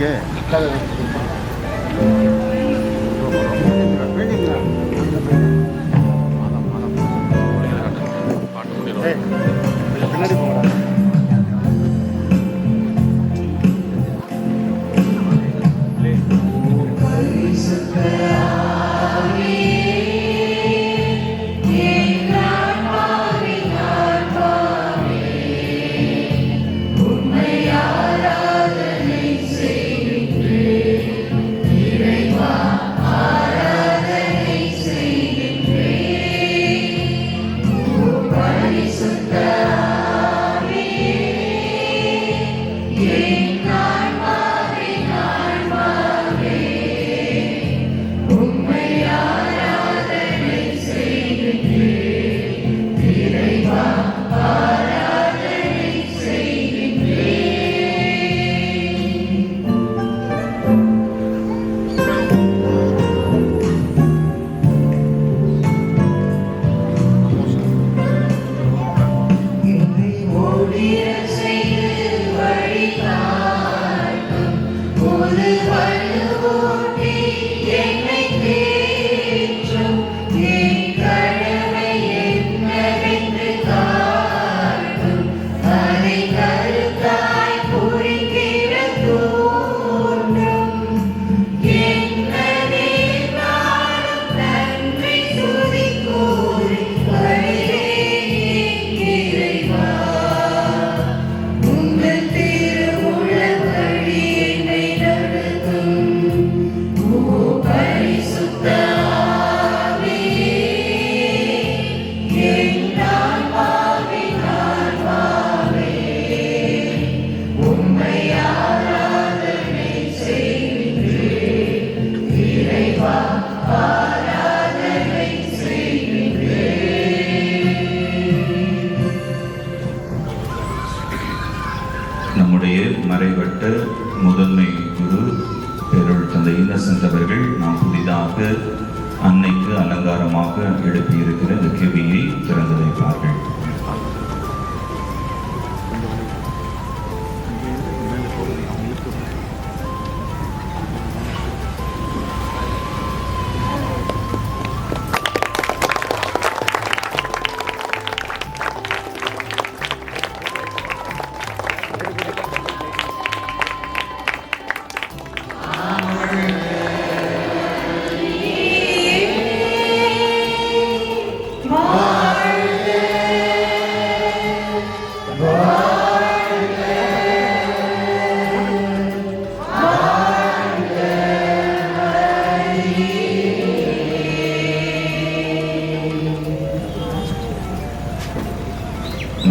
있게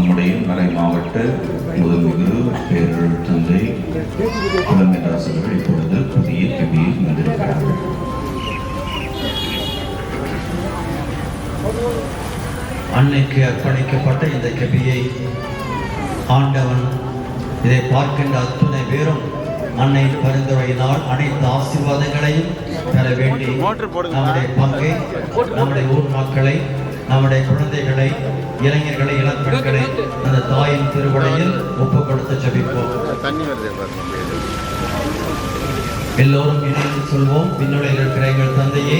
நம்முடைய மறை மாவட்ட முதன்மை குரு பேரொழி தந்தை குழந்தைதாசர்கள் இப்பொழுது புதிய கெபியை வந்திருக்கிறார்கள். அன்னைக்கு அர்ப்பணிக்கப்பட்ட இந்த கெபியை ஆண்டவன் இதை பார்க்கின்ற அத்துணை பேரும் அன்னையின் பரிந்துரையினால் அனைத்து ஆசீர்வாதங்களையும் பெற வேண்டி நம்முடைய பங்கை நம்முடைய ஊர் மக்களை நம்முடைய குழந்தைகளை இளைஞர்களை இளம்பெண்களை அந்த தாயின் திருவிடையில் ஒப்பு கொடுத்து ஜெபிப்போம். தண்ணி வருது பாருங்க எல்லோரும் இணைந்து சொல்வோம். விண்ணுலகில் இருக்கிற எங்கள் தந்தையே.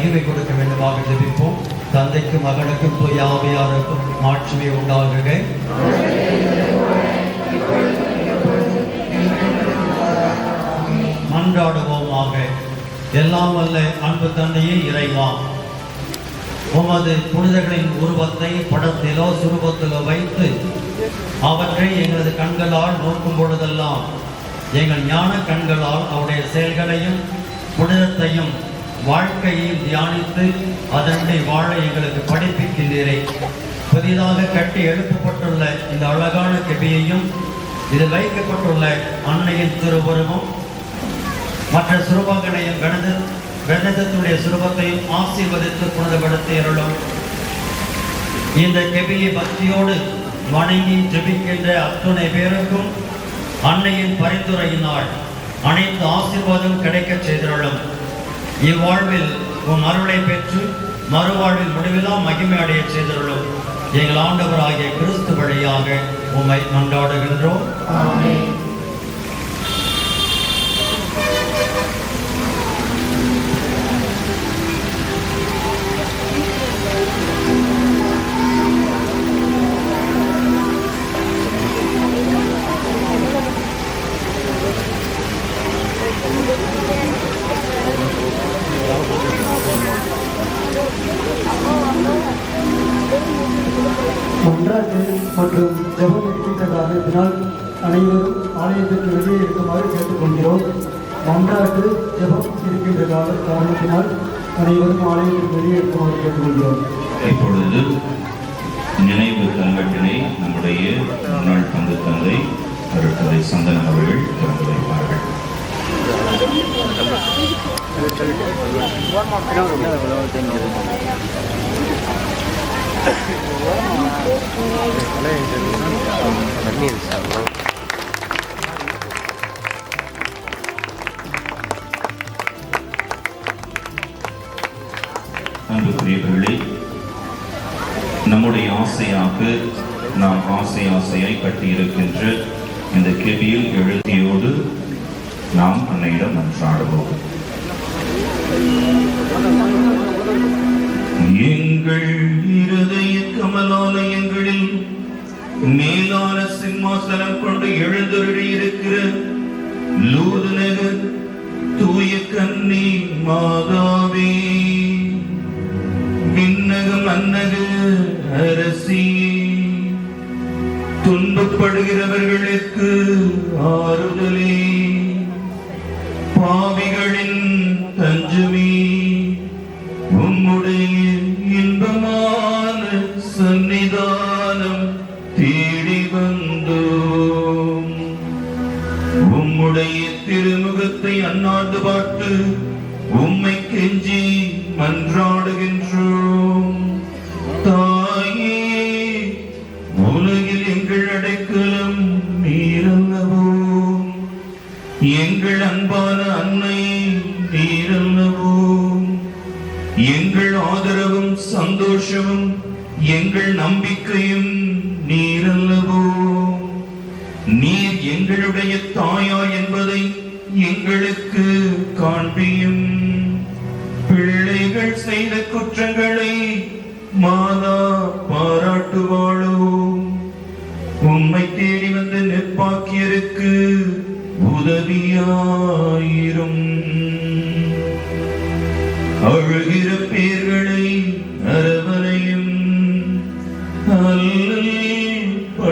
மகிமை கொடுக்க வேண்டுமாக ஜெபிப்போம். தந்தைக்கும் மகனுக்கும் தூய ஆவியாருக்கும் மாட்சிமை உண்டாகுக. மன்றாடுவோமாக. எல்லாம் வல்ல அன்பு தந்தையே இறைவா. உமது புனிதர்களின் உருவத்தை படத்திலோ சுரூபத்திலோ வைத்து அவற்றை எங்களது கண்களால் நோக்கும் பொழுதெல்லாம் எங்கள் ஞான கண்களால் அவருடைய செயல்களையும் புனிதத்தையும் வாழ்க்கையை தியானித்து அதனுடைய வாழ எங்களுக்கு படிப்பிக்கின்றீரே. புதிதாக கட்டி எழுப்பப்பட்டுள்ள இந்த அழகான கெபியையும் இதில் வைக்கப்பட்டுள்ள அன்னையின் திருவுருவம் மற்ற சுரூபங்களையும் கணித கணிதத்தினுடைய சுரூபத்தையும் ஆசீர்வதித்து புனிதப்படுத்தி அருளும். இந்த கெபியை பக்தியோடு வணங்கி ஜெபிக்கின்ற அத்துணை பேருக்கும் அன்னையின் பரிந்துரையினால் அனைத்து ஆசீர்வாதம் கிடைக்கச் செய்திருளும். இவ்வாழ்வில் உன் அருளை பெற்று மறுவாழ்வில் முடிவிலா மகிமை அடைய செய்தருளும் எங்கள் ஆண்டவராகிய கிறிஸ்து வழியாக உம்மை கொண்டாடுகின்றோம் நினைவு கல்வெட்டினை நம்முடைய முன்னாள் பங்கு தந்தை அருட்தந்தை சந்தனம் அவர்கள் திறந்து வைப்பார்கள் தண்ணீர் அன்புக்குரியவர்களே ஆசையாக நாம் ஆசை ஆசையாய் கட்டியிருக்கின்ற இந்த கெபியில் எழுதியோடு நாம் அன்னையிடம் மன்றாடுவோம். எங்கள் இருதய கமலாலயங்களில் மேலான சிம்மாசனம் கொண்டு எழுந்தருளி இருக்கிற லூது நகர் தூய கன்னி மாதாவே. விண்ணகம் அன்னக அரசி துன்பப்படுகிறவர்களுக்கு ஆறுதலே. எங்கள் ஆதரவும் சந்தோஷமும் எங்கள் நம்பிக்கையும் நீரல்லவோ? நீர் எங்களுடைய தாயா என்பதை எங்களுக்கு காண்பியும். பிள்ளைகள் செய்த குற்றங்கள்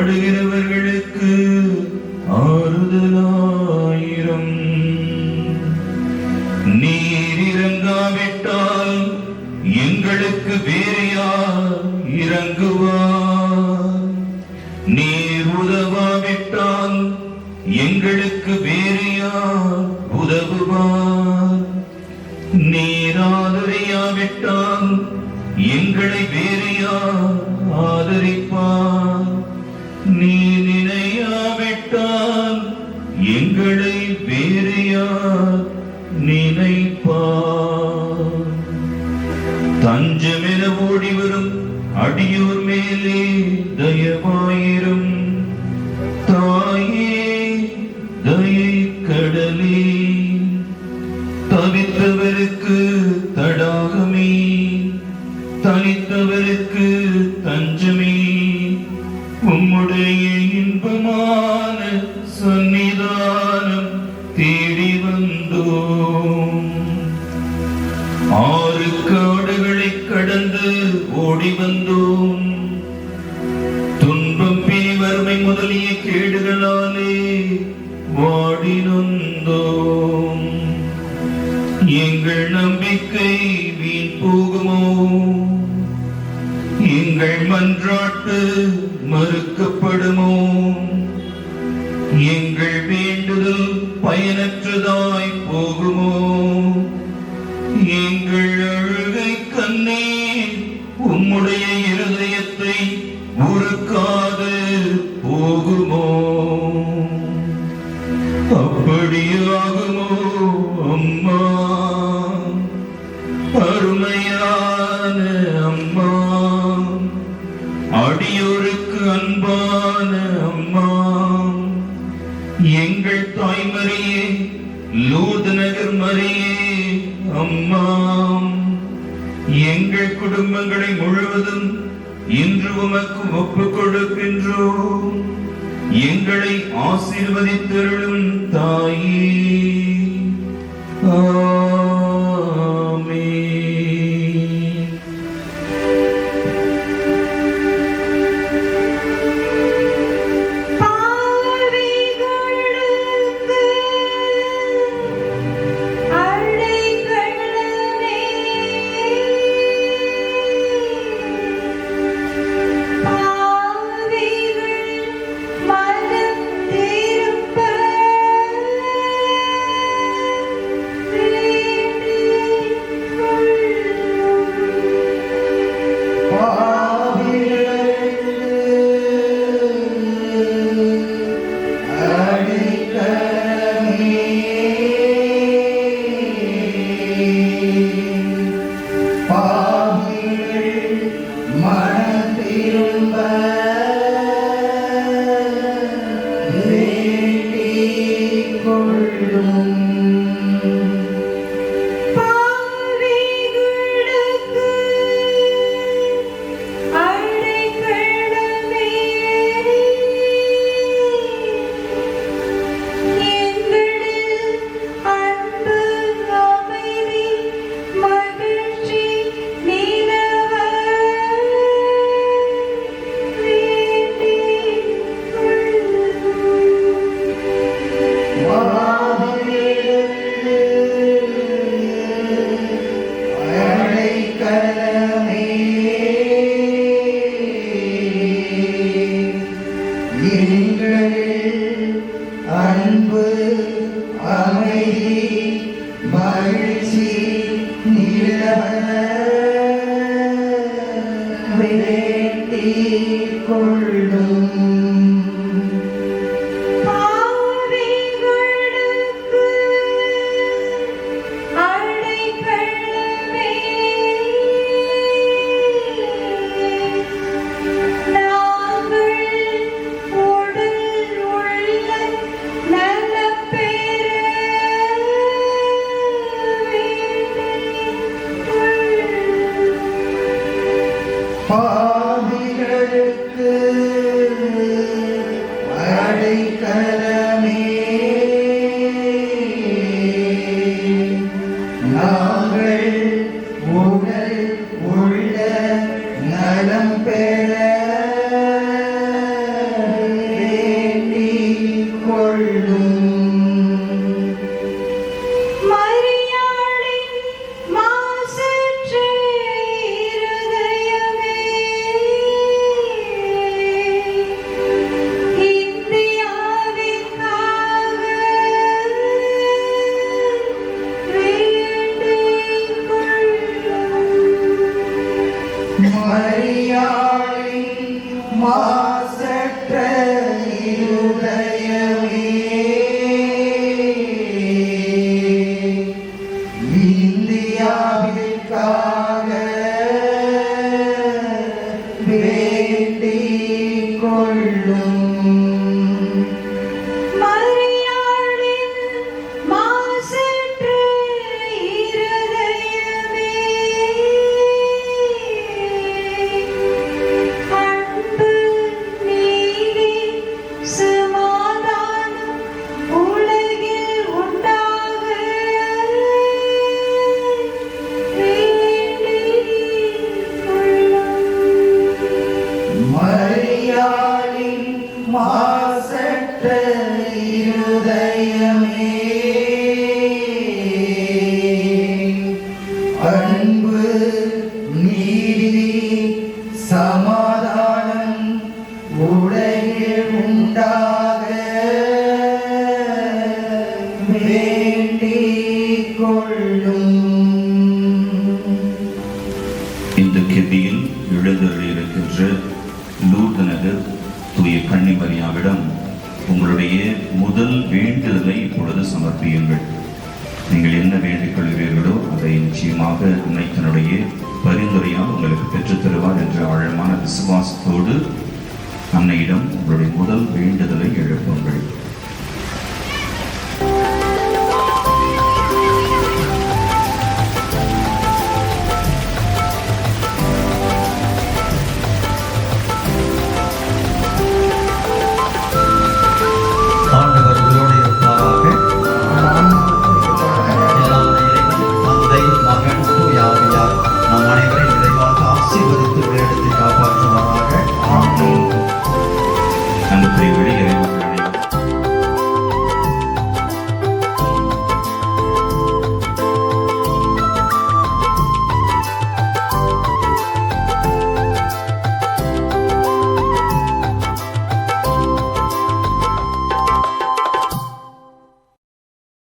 படுகிறவர்களுக்கு ஏறி வந்தோம் ஆறு காடுகளை கடந்து ஓடி வந்தோம். அழுகை கண்ணே உம்முடைய இருதயத்தை உருக்காது போகுமோ? அப்படியாகுமோ அம்மா? அருள் இன்று உமக்கு ஒப்பு கொடுக்கின்றோம் எங்களை ஆசீர்வதித்தருளும் தாயே. லூர்து தூய கன்னிமரியாவிடம் உங்களுடைய முதல் வேண்டுதலை இப்பொழுது சமர்ப்பியுங்கள். நீங்கள் என்ன வேண்டிக் கொள்கிறீர்களோ அதை நிச்சயமாக உன்னை தன்னுடைய பரிந்துரையால் உங்களுக்கு பெற்றுத்தருவார் என்ற ஆழமான விசுவாசத்தோடு அன்னையிடம் உங்களுடைய முதல் வேண்டுதலை எழுப்புங்கள்.